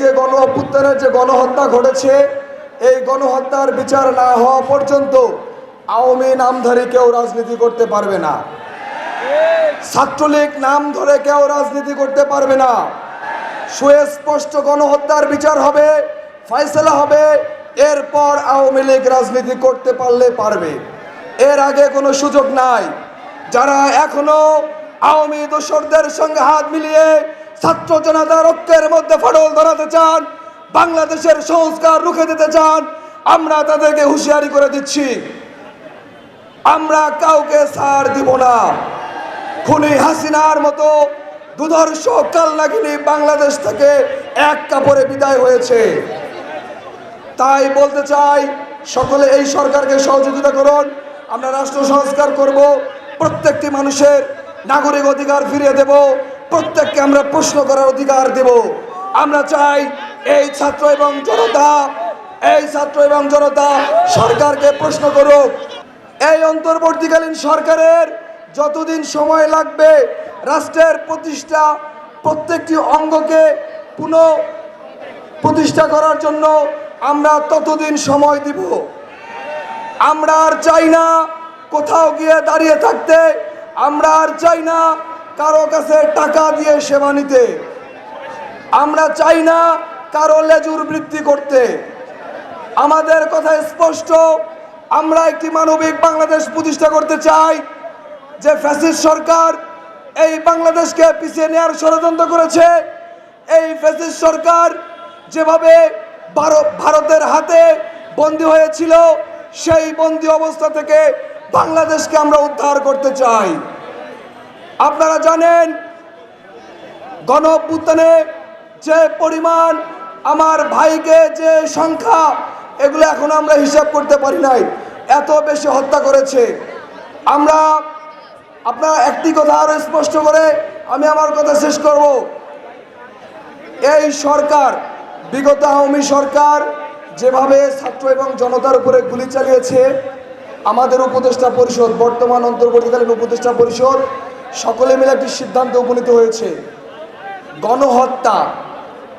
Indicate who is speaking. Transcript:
Speaker 1: যে গণ অভ্যুত্থানের যে গণহত্যা ঘটেছে, এই গণহত্যার বিচার না হওয়া পর্যন্ত আওয়ামী নামধারী কেউ রাজনীতি করতে পারবে না। ছাত্রলীগ নাম ধরে কেউ রাজনীতি করতে পারবে না। সুস্পষ্ট গণহত্যার বিচার হবে, ফয়সলা হবে, এরপর আওয়ামী লীগ রাজনীতি করতে পারলে পারবে। এর আগে কোনো সুযোগ নাই। যারা এখনও আওয়ামী দোসরদের সঙ্গে হাত মিলিয়ে ছাত্র জনতা রক্তের মধ্যে ফাটল ধরাতে চান, বাংলাদেশের সংস্কার রুখে দিতে চান, আমরা তাদেরকে হুঁশিয়ারি করে দিচ্ছি। আমরা কাউকে ছাড় দিব না। খুনি হাসিনার মতো দুধর্ষ কালনাগিনী বাংলাদেশ থেকে এক কাপড়ে বিদায় হয়েছে। তাই বলতে চাই, সকলে এই সরকারকে সহযোগিতা করুন, আমরা রাষ্ট্র সংস্কার করব, প্রত্যেকটি মানুষের নাগরিক অধিকার ফিরিয়ে দেব। প্রত্যেককে আমরা প্রশ্ন করার অধিকার দেব। আমরা চাই এই ছাত্র এবং জনতা, এই ছাত্র এবং জনতা সরকারকে প্রশ্ন করুক। এই অন্তর্বর্তীকালীন সরকারের যতদিন সময় লাগবে, রাষ্ট্রের প্রতিষ্ঠা প্রত্যেকটি অঙ্গকে পুনঃ প্রতিষ্ঠা করার জন্য আমরা ততদিন সময় দিব। আমরা আর চাই না কোথাও গিয়ে দাঁড়িয়ে থাকতে, আমরা আর চাই না কারও কাছে টাকা দিয়ে সেবা নিতে। আমরা চাই না কারও লেজুর বৃদ্ধি করতে। আমাদের কথা স্পষ্ট, আমরা একটি মানবিক বাংলাদেশ প্রতিষ্ঠা করতে চাই, যে ফ্যাসিস্ট সরকার এই বাংলাদেশকে পিছিয়ে নেওয়ার ষড়যন্ত্র করেছে। এই ফ্যাসিস্ট সরকার যেভাবে ভারত ভারতের হাতে বন্দী হয়েছিল, সেই বন্দী অবস্থা থেকে বাংলাদেশকে আমরা উদ্ধার করতে চাই। আপনারা জানেন, গণ যে পরিমাণ আমার ভাইকে যে সংখ্যা, এগুলো এখন আমরা হিসাব করতে পারি নাই। এত বেশি হত্যা করেছে। আমরা, আপনার একটি কথা আরও স্পষ্ট করে আমি আমার কথা শেষ করব। এই সরকার, বিগত আওয়ামী সরকার যেভাবে ছাত্র এবং জনতার উপরে গুলি চালিয়েছে, আমাদের উপদেষ্টা পরিষদ, বর্তমান অন্তর্বর্তীকালীন উপদেষ্টা পরিষদ সকলে মিলে একটি সিদ্ধান্তে উপনীত হয়েছে। গণহত্যা